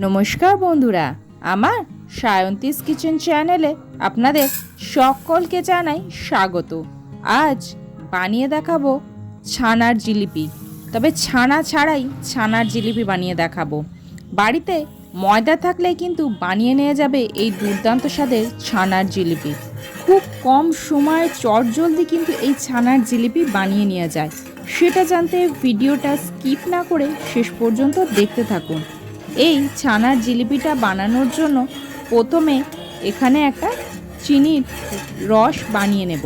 নমস্কার বন্ধুরা, আমার সায়ন্তিস কিচেন চ্যানেলে আপনাদের সকলকে জানাই স্বাগত। আজ বানিয়ে দেখাবো ছানার জিলিপি। তবে ছানা ছাড়াই ছানার জিলিপি বানিয়ে দেখাবো। বাড়িতে ময়দা থাকলে কিন্তু বানিয়ে নেওয়া যাবে এই দুর্দান্ত স্বাদের ছানার জিলিপি। খুব কম সময়ে চটজলদি কিন্তু এই ছানার জিলিপি বানিয়ে নেওয়া যায়। সেটা জানতে ভিডিওটা স্কিপ না করে শেষ পর্যন্ত দেখতে থাকুন। এই ছানার জিলিপিটা বানানোর জন্য প্রথমে এখানে একটা চিনির রস বানিয়ে নেব।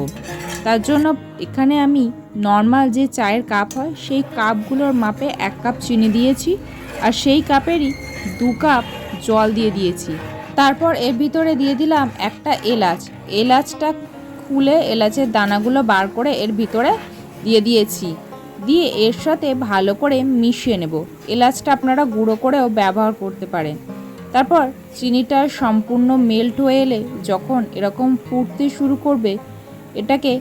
তার জন্য এখানে আমি নর্মাল যে চায়ের কাপ হয়, সেই কাপগুলোর মাপে এক কাপ চিনি দিয়েছি আর সেই কাপেরই দু কাপ জল দিয়ে দিয়েছি। তারপর এর ভিতরে দিয়ে দিলাম একটা এলাচ। এলাচটা খুলে এলাচের দানাগুলো বার করে এর ভিতরে দিয়ে দিয়েছি। দিয়ে এর সাথে ভালো করে মিশিয়ে নেব। এলাচটা আপনারা গুঁড়ো করেও ব্যবহার করতে পারেন। তারপর চিনিটা সম্পূর্ণ মেল্ট হয়ে এলে যখন এরকম ফুটতে শুরু করবে, এটাকে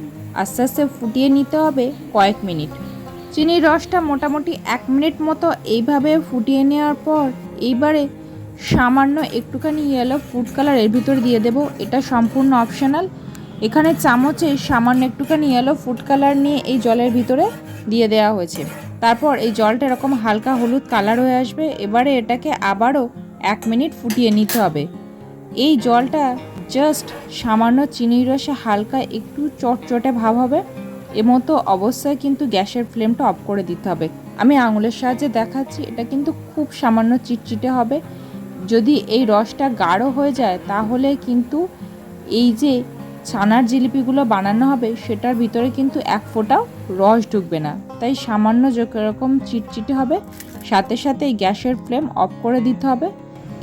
আস্তে আস্তে ফুটিয়ে নিতে হবে কয়েক মিনিট। চিনির রসটা মোটামুটি এক মিনিট মতো এইভাবে ফুটিয়ে নেওয়ার পর এইবারে সামান্য একটুখানি ইয়েলো ফুড কালারের ভিতরে দিয়ে দেব। এটা সম্পূর্ণ অপশনাল এখানে চামচে সামান্য একটুখানি ইয়েলো ফুড কালার নিয়ে এই জলের ভিতরে দিয়ে দেওয়া হয়েছে। তারপর এই জলটা এরকম হালকা হলুদ কালার হয়ে আসবে। এবারে এটাকে আবারও এক মিনিট ফুটিয়ে নিতে হবে। এই জলটা জাস্ট সামান্য চিনির রসে হালকা একটু চটচটে ভাব হবে। এমতো অবস্থায় কিন্তু গ্যাসের ফ্লেমটা অফ করে দিতে হবে। আমি আঙুলের সাহায্যে দেখাচ্ছি, এটা কিন্তু খুব সামান্য চিটচিটে হবে। যদি এই রসটা গাঢ় হয়ে যায়, তাহলে কিন্তু এই যে ছানার জিলিপিগুলো বানানো হবে, সেটার ভিতরে কিন্তু এক ফোঁটাও রস ঢুকবে না। তাই সামান্য যেরকম চিটচিটে হবে, সাথে সাথে গ্যাসের ফ্লেম অফ করে দিতে হবে।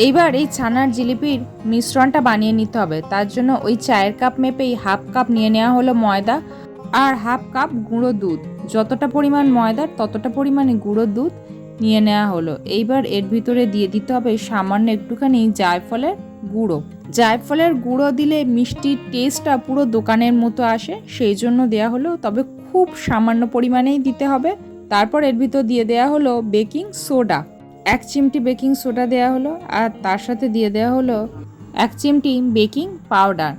এইবার এই ছানার জিলিপির মিশ্রণটা বানিয়ে নিতে হবে। তার জন্য ওই চায়ের কাপ মেপেই হাফ কাপ নিয়ে নেওয়া হলো ময়দা আর হাফ কাপ গুঁড়ো দুধ। যতটা পরিমাণ ময়দার, ততটা পরিমাণে গুঁড়ো দুধ নিয়ে নেওয়া হলো। এইবার এর ভিতরে দিয়ে দিতে হবে সামান্য একটুখানি জায়ফলের গুঁড়ো। জায়ফলের গুঁড়ো দিলে মিষ্টির টেস্টটা পুরো দোকানের মতো আসে, সেই জন্য দেয়া হলো, তবে খুব সামান্য পরিমাণেই দিতে হবে। তারপর এর ভিতর দিয়ে দেয়া হলো বেকিং সোডা। এক চিমটি বেকিং সোডা দেয়া হলো, আর তার সাথে দিয়ে দেওয়া হলো এক চিমটি বেকিং পাউডার।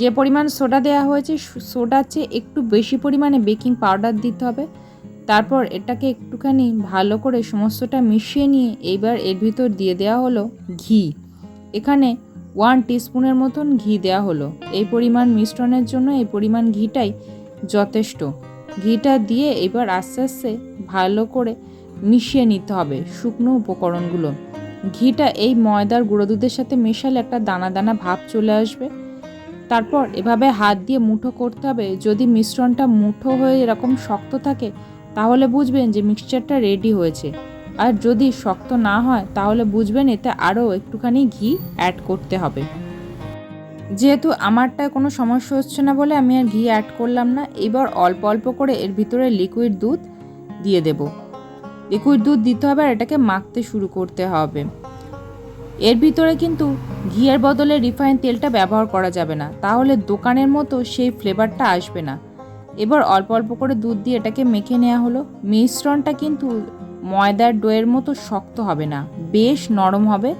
যে পরিমাণ সোডা দেওয়া হয়েছে সোডার চেয়ে একটু বেশি পরিমাণে বেকিং পাউডার দিতে হবে। তারপর এটাকে একটুখানি ভালো করে সমস্তটা মিশিয়ে নিয়ে, এইবার এর ভিতর দিয়ে দেওয়া হলো ঘি। এখানে ওয়ান টিস্পুনের মতন ঘি দেওয়া হলো। এই পরিমাণ মিশ্রণের জন্য এই পরিমাণ ঘিটাই যথেষ্ট। ঘিটা দিয়ে এবার আস্তে আস্তে ভালো করে মিশিয়ে নিতে হবে শুকনো উপকরণগুলো। ঘিটা এই ময়দার গুঁড়ো দুধের সাথে মেশালে একটা দানা দানা ভাব চলে আসবে। তারপর এভাবে হাত দিয়ে মুঠো করতে হবে। যদি মিশ্রণটা মুঠো হয়ে এরকম শক্ত থাকে, তাহলে বুঝবেন যে মিক্সচারটা রেডি হয়েছে। আর যদি শক্ত না হয়, তাহলে বুঝবেন এতে আরও একটুখানি ঘি অ্যাড করতে হবে। যেহেতু আমারটায় কোনো সমস্যা হচ্ছে না বলে আমি আর ঘি অ্যাড করলাম না, এবার অল্প অল্প করে এর ভিতরে লিকুইড দুধ দিয়ে দেব। লিকুইড দুধ দিতে হবে আর এটাকে মাখতে শুরু করতে হবে। এর ভিতরে কিন্তু ঘিয়ের বদলে রিফাইন তেলটা ব্যবহার করা যাবে না, তাহলে দোকানের মতো সেই ফ্লেভারটা আসবে না। এবার অল্প অল্প করে দুধ দিয়ে এটাকে মেখে নেওয়া হলো। মিশ্রণটা কিন্তু ময়দার ডোয়ের মতো শক্ত হবে না, বেশ নরম হবে।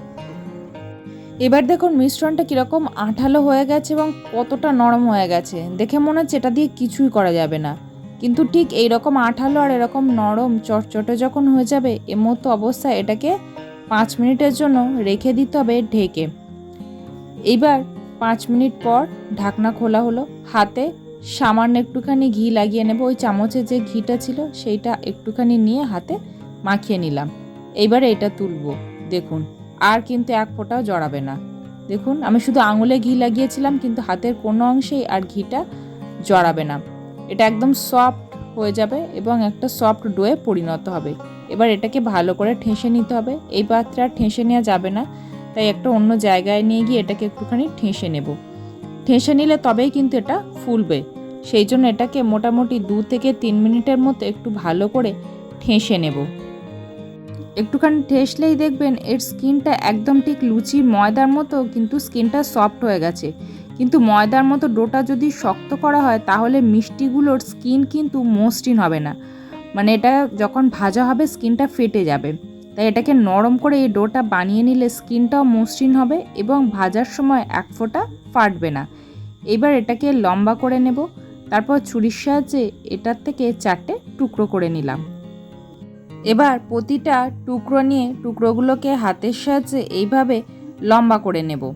এবার দেখুন মিশ্রণটা কীরকম আঠালো হয়ে গেছে এবং কতটা নরম হয়ে গেছে। দেখে মনে হচ্ছে এটা দিয়ে কিছুই করা যাবে না। কিন্তু ঠিক এই রকম আঠালো আর এরকম নরম চটচটে যখন হয়ে যাবে এমতো অবস্থায় এটাকে পাঁচ মিনিটের জন্য রেখে দিতে হবে ঢেকে। এইবার পাঁচ মিনিট পর ঢাকনা খোলা হলো। হাতে সামান্য একটুখানি ঘি লাগিয়ে নেব। ওই চামচে যে ঘিটা ছিল, সেইটা একটুখানি নিয়ে হাতে মাখিয়ে নিলাম। এইবারে এটা তুলব। দেখুন, আর কিন্তু এক ফোঁটাও জড়াবে না। দেখুন, আমি শুধু আঙুলে ঘি লাগিয়েছিলাম, কিন্তু হাতের কোনো অংশেই আর ঘিটা জড়াবে না। এটা একদম সফট হয়ে যাবে এবং একটা সফট ডোয়ে পরিণত হবে। এবার এটাকে ভালো করে ঠেসে নিতে হবে। এই পাত্রে আর ঠেসে নেওয়া যাবে না। তাই একটা অন্য জায়গায় নিয়ে গিয়ে এটাকে একটুখানি ঠেসে নেব। ঠেসে নিলে তবেই কিন্তু এটা ফুলবে। সেই জন্য এটাকে মোটামুটি দু থেকে তিন মিনিটের মতো একটু ভালো করে ঠেসে নেব। একটুখানি ঠেসলেই দেখবেন এর স্কিনটা একদম ঠিক লুচি ময়দার মতো, কিন্তু স্কিনটা সফট হয়ে গেছে। কিন্তু ময়দার মতো ডোটা যদি শক্ত করা হয়, তাহলে মিষ্টিগুলোর স্কিন কিন্তু মসৃণ হবে না। মানে এটা যখন ভাজা হবে, স্কিনটা ফেটে যাবে। তাই এটাকে নরম করে এই ডোটা বানিয়ে নিলে স্কিনটাও মসৃণ হবে এবং ভাজার সময় এক ফোঁটা ফাটবে না। এবার এটাকে লম্বা করে নেব। তারপর ছুরির সাহায্যে এটার থেকে চারটে টুকরো করে নিলাম। এবার প্রতিটা টুকরো নিয়ে টুকরোগুলোকে হাতের সাহায্যে এইভাবে লম্বা করে নেব।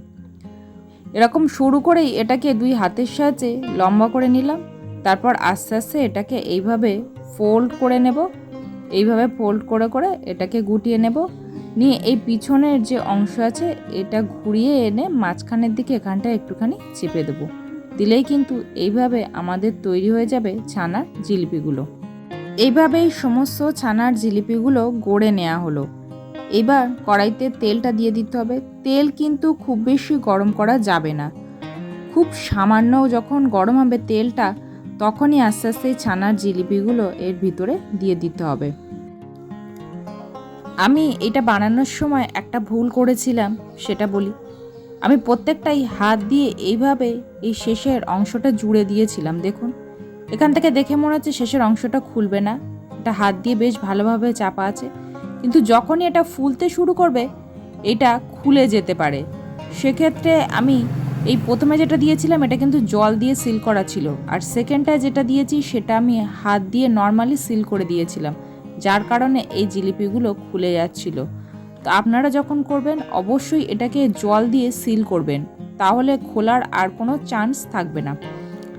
এরকম শুরু করেই এটাকে দুই হাতের সাহায্যে লম্বা করে নিলাম। তারপর আস্তে আস্তে এটাকে এইভাবে ফোল্ড করে নেব। এইভাবে ফোল্ড করে করে এটাকে গুটিয়ে নেব। নিয়ে এই পিছনের যে অংশ আছে, এটা ঘুরিয়ে এনে মাঝখানের দিকে এখানটা একটুখানি চেপে দেবো। দিলেই কিন্তু এইভাবে আমাদের তৈরি হয়ে যাবে ছানার জিলিপিগুলো। এইভাবেই সমস্ত ছানার জিলিপিগুলো গড়ে নেওয়া হলো। এবার কড়াইতে তেলটা দিয়ে দিতে হবে। তেল কিন্তু খুব বেশি গরম করা যাবে না। খুব সামান্য যখন গরম হবে তেলটা, তখনই আস্তে আস্তে ছানার জিলিপিগুলো এর ভিতরে দিয়ে দিতে হবে। আমি এটা বানানোর সময় একটা ভুল করেছিলাম, সেটা বলি। আমি প্রত্যেকটাই হাত দিয়ে এইভাবে এই শেষের অংশটা জুড়ে দিয়েছিলাম, দেখুন। এখান থেকে দেখে মনে হচ্ছে শেষের অংশটা খুলবে না। এটা হাত দিয়ে বেশ ভালোভাবে চাপা আছে। কিন্তু যখনই এটা ফুলতে শুরু করবে, এটা খুলে যেতে পারে। সেক্ষেত্রে আমি এই প্রথমে যেটা দিয়েছিলাম, এটা কিন্তু জল দিয়ে সিল করা ছিল। আর সেকেন্ডটা যেটা দিয়েছি, সেটা আমি হাত দিয়ে নর্মালি সিল করে দিয়েছিলাম, যার কারণে এই জিলিপিগুলো খুলে যাচ্ছিল। তো আপনারা যখন করবেন, অবশ্যই এটাকে জল দিয়ে সিল করবেন। তাহলে খোলার আর কোনো চান্স থাকবে না।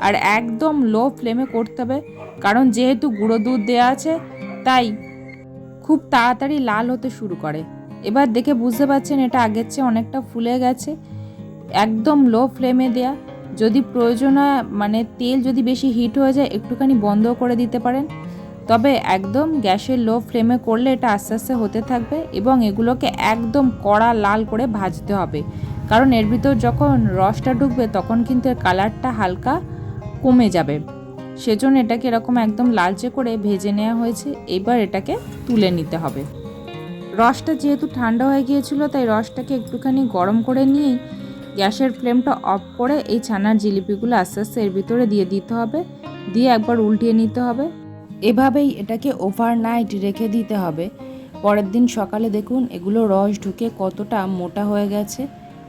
আর একদম লো ফ্লেমে করতে হবে, কারণ যেহেতু গুঁড়ো দুধ দেওয়া আছে, তাই খুব তাড়াতাড়ি লাল হতে শুরু করে। এবার দেখে বুঝতে পারছেন এটা আগের চেয়ে অনেকটা ফুলে গেছে। একদম লো ফ্লেমে দেয়া, যদি প্রয়োজন হয় মানে তেল যদি বেশি হিট হয়ে যায়, একটুখানি বন্ধ করে দিতে পারেন। তবে একদম গ্যাসের লো ফ্লেমে করলে এটা আস্তে আস্তে হতে থাকবে এবং এগুলোকে একদম কড়া লাল করে ভাজতে হবে। কারণ এর ভিতর যখন রসটা ঢুকবে, তখন কিন্তু এর কালারটা হালকা কমে যাবে। সেজন্য এটাকে এরকম একদম লালচে করে ভেজে নেওয়া হয়েছে। এবার এটাকে তুলে নিতে হবে। রসটা যেহেতু ঠান্ডা হয়ে গিয়েছিল, তাই রসটাকে একটুখানি গরম করে নিয়েই গ্যাসের ফ্লেমটা অফ করে এই ছানার জিলিপিগুলো আস্তে আস্তে এর ভিতরে দিয়ে দিতে হবে। দিয়ে একবার উল্টিয়ে নিতে হবে। এভাবেই এটাকে ওভারনাইট রেখে দিতে হবে। পরের দিন সকালে দেখুন, এগুলো রস ঢুকে কতটা মোটা হয়ে গেছে।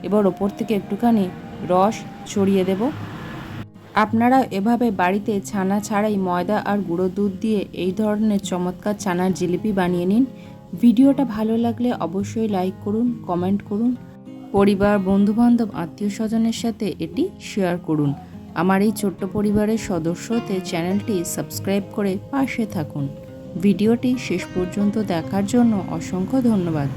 এবার ওপর থেকে একটুখানি রস ছড়িয়ে দেব। আপনারা এভাবে বাড়িতে ছানা ছাড়াই ময়দা আর গুঁড়ো দুধ দিয়ে এই ধরনের চমৎকার ছানার জিলিপি বানিয়ে নিন। ভিডিওটা ভালো লাগলে অবশ্যই লাইক করুন, কমেন্ট করুন। পরিবার, বন্ধুবান্ধব আত্মীয় স্বজনের সাথে এটি শেয়ার করুন। আমার এই ছোট্ট পরিবারের সদস্য হতে চ্যানেলটি সাবস্ক্রাইব করে পাশে থাকুন। ভিডিওটি শেষ পর্যন্ত দেখার জন্য অসংখ্য ধন্যবাদ।